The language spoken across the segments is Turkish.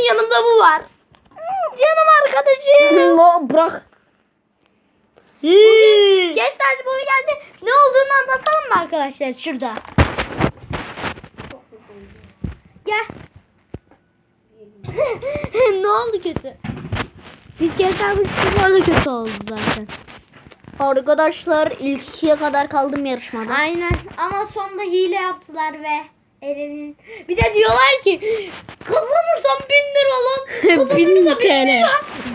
bakın yanımda bu var. Canım arkadaşım. Bırak. Kestel sporu geldi. Ne olduğunu anlatalım mı arkadaşlar şurada? Gel. ne oldu kötü? Biz Kestel sporu da kötü oldu zaten. Arkadaşlar ilk ikiye kadar kaldım yarışmada. Aynen ama sonunda hile yaptılar ve Eren'in bir de diyorlar ki kazanırsam bin lira lan. Kazanırsam bin lira.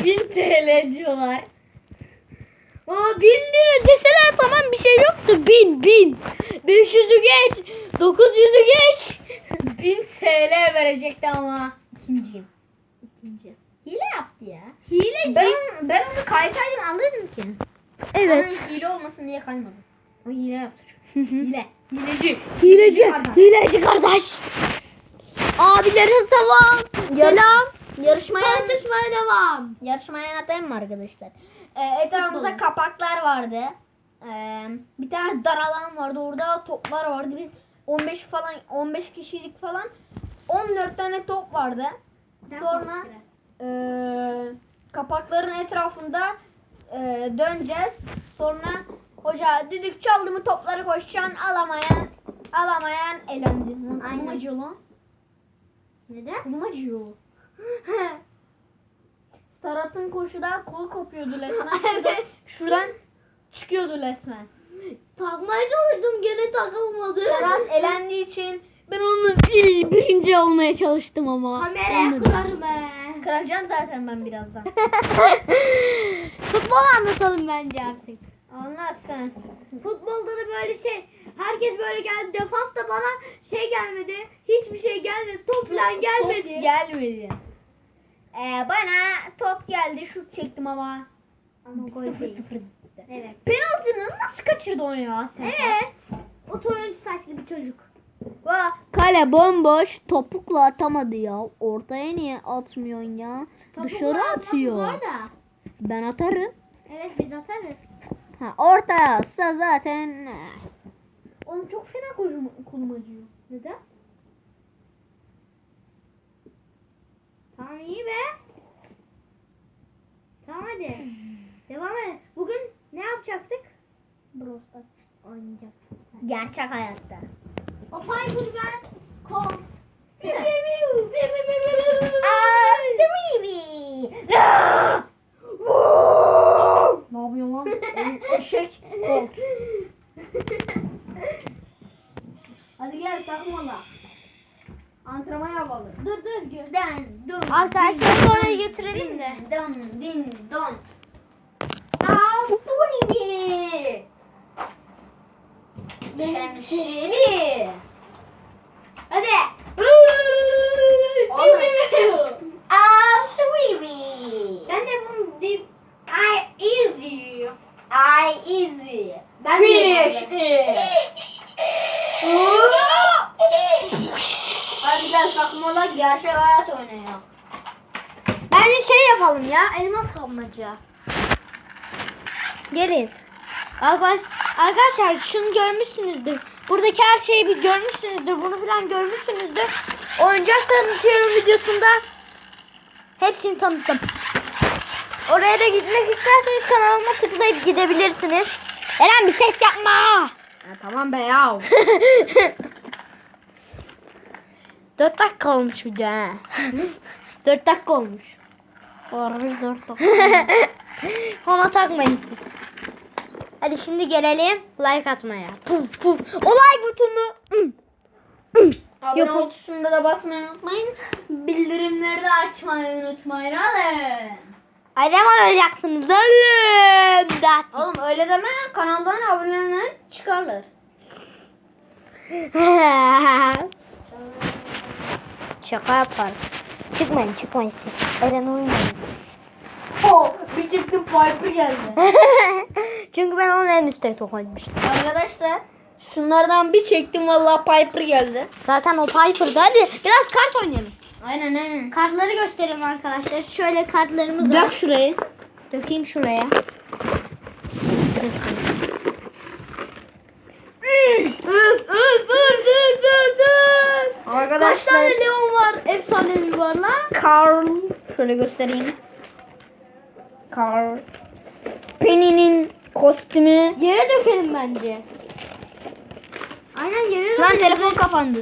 1000 TL diyorlar. Aa 1 lira deseler tamam bir şey yoktu. 1000 1000. 500'ü geç. 900'ü geç. 1000 TL verecekti ama. İkinciyim. İkinci. Hile yaptı ya. Hileci. Ben, ben onu kaysaydım alırdım ki. evet. Ama hile olmasın diye kaymadım. O hile yaptı. Hile. Hileci. Hileci. Kardeş. Hileci kardeş. Abilerin selam. Yarış- Selam. Yarışmaya, Tartışmaya devam. yarışmaya anlatayım mı arkadaşlar? Ee, etrafımızda kapaklar vardı. Ee, bir tane dar alan vardı. Orada toplar vardı. Biz 15 falan 15 kişilik falan 14 tane top vardı. Sonra eee, kapakların etrafında eee, döneceğiz. Sonra hoca düdük çaldı mı topları koşacaksın alamayan alamayan elendi. Lan kolum Aynen. acıyor lan. Neden? Kolum acıyor. Serhat'ın koşuda kolu kopuyordu resmen. Şuradan, şuradan çıkıyordu resmen. Takmaya çalıştım gene takılmadı. Serhat elendiği için ben onun bir, birinci olmaya çalıştım ama. Kameraya Olmadı. kurarım he. kıracağım zaten ben birazdan. Futbol anlatalım bence artık. Anlat sen. Futbolda da böyle şey. Herkes böyle geldi. Defans da bana şey gelmedi. Hiçbir şey gelmedi. Top falan gelmedi. Top gelmedi. Ee, bana top geldi şut çektim ama. Ama gol Sıfır değil. sıfır. Evet. Penaltını nasıl kaçırdı onu ya sen? Evet. O turuncu saçlı bir çocuk. Va, kale bomboş topukla atamadı ya. Ortaya niye atmıyorsun ya? Dışarı Topuklu atması atıyor. Da. Ben atarım. Evet biz atarız. Ha, ortaya atsa zaten. eh. Oğlum çok fena kolum, kolum acıyor. Neden? Tamam iyi be. Tamam hadi. Devam et. Bugün ne yapacaktık? Brawl Stars. Oynayacak. Gerçek hayatta. O ben kom. Ne yapıyorsun lan? Eşek. Kol. Hadi gel takmala. Antrenman yapalım. dur dur. Den, dön. Arkadaşlar sonra getirelim de. Don, din, don. Aa, Suriye. Şemsiyeli. Hadi. Ben de bunu deyip I easy. I easy. Ben Finish de Hadi gel takmalar gerçek hayat oynayalım. Bence şey yapalım ya. Elmas kapmaca. Gelin. Arkadaş, arkadaşlar şunu görmüşsünüzdür. Buradaki her şeyi bir görmüşsünüzdür. Bunu falan görmüşsünüzdür. Oyuncak tanıtıyorum videosunda. Hepsini tanıttım. Oraya da gitmek isterseniz kanalıma tıklayıp gidebilirsiniz. Eren bir ses yapma. tamam be ya. 4 dakika olmuş video ha. 4 dakika olmuş. Harbi dört Ona takmayın siz. Hadi şimdi gelelim like atmaya. Puf puf. O like butonu. Abone ol tuşuna da basmayı unutmayın. Bildirimleri de açmayı unutmayın oğlum. Adem olacaksınız oğlum. That's Oğlum öyle deme kanaldan aboneler çıkarlar. Şaka yapar. Çıkmayın çıkmayın siz. Eren oynuyor. Oh, bir çıktım Piper geldi. Çünkü ben onu en üstte koymuştum. Arkadaşlar şunlardan bir çektim vallahi Piper geldi. Zaten o Piper'dı. Hadi biraz kart oynayalım. Aynen aynen. Kartları gösterelim arkadaşlar. Şöyle kartlarımız var. Dök şurayı. Dökeyim şuraya. Öf öf. Kaç Arkadaşlar tane Leon var? Efsanevi var lan. Carl. Şöyle göstereyim. Carl. Penny'nin kostümü. Yere dökelim bence. Aynen yere Lan dökelim. telefon kapandı.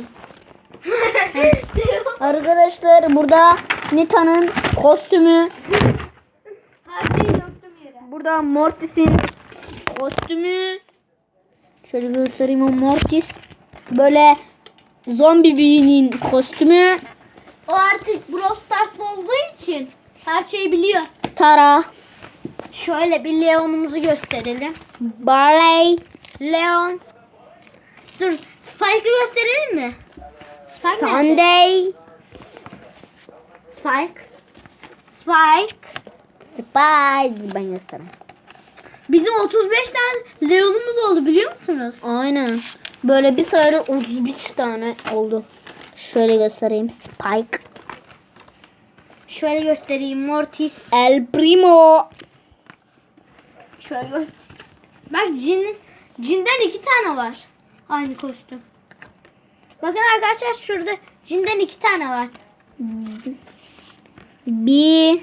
Arkadaşlar burada Nita'nın kostümü. Her şeyi döktüm yere. Burada Mortis'in kostümü. Şöyle göstereyim o Mortis. Böyle zombi birinin kostümü. O artık Brawl Stars'lı olduğu için her şeyi biliyor. Tara. Şöyle bir Leon'umuzu gösterelim. Barley. Leon. Dur Spike'ı gösterelim mi? Spike nerede? Sunday. Spike. Spike. Spice. Ben göstereyim. Bizim 35 tane Leon'umuz oldu biliyor musunuz? Aynen. Böyle bir sayıda 31 tane oldu. Şöyle göstereyim. Spike. Şöyle göstereyim Mortis. El Primo. Şöyle gö- Bak cin, cinden iki tane var. Aynı kostüm. Bakın arkadaşlar şurada cinden iki tane var. Bir.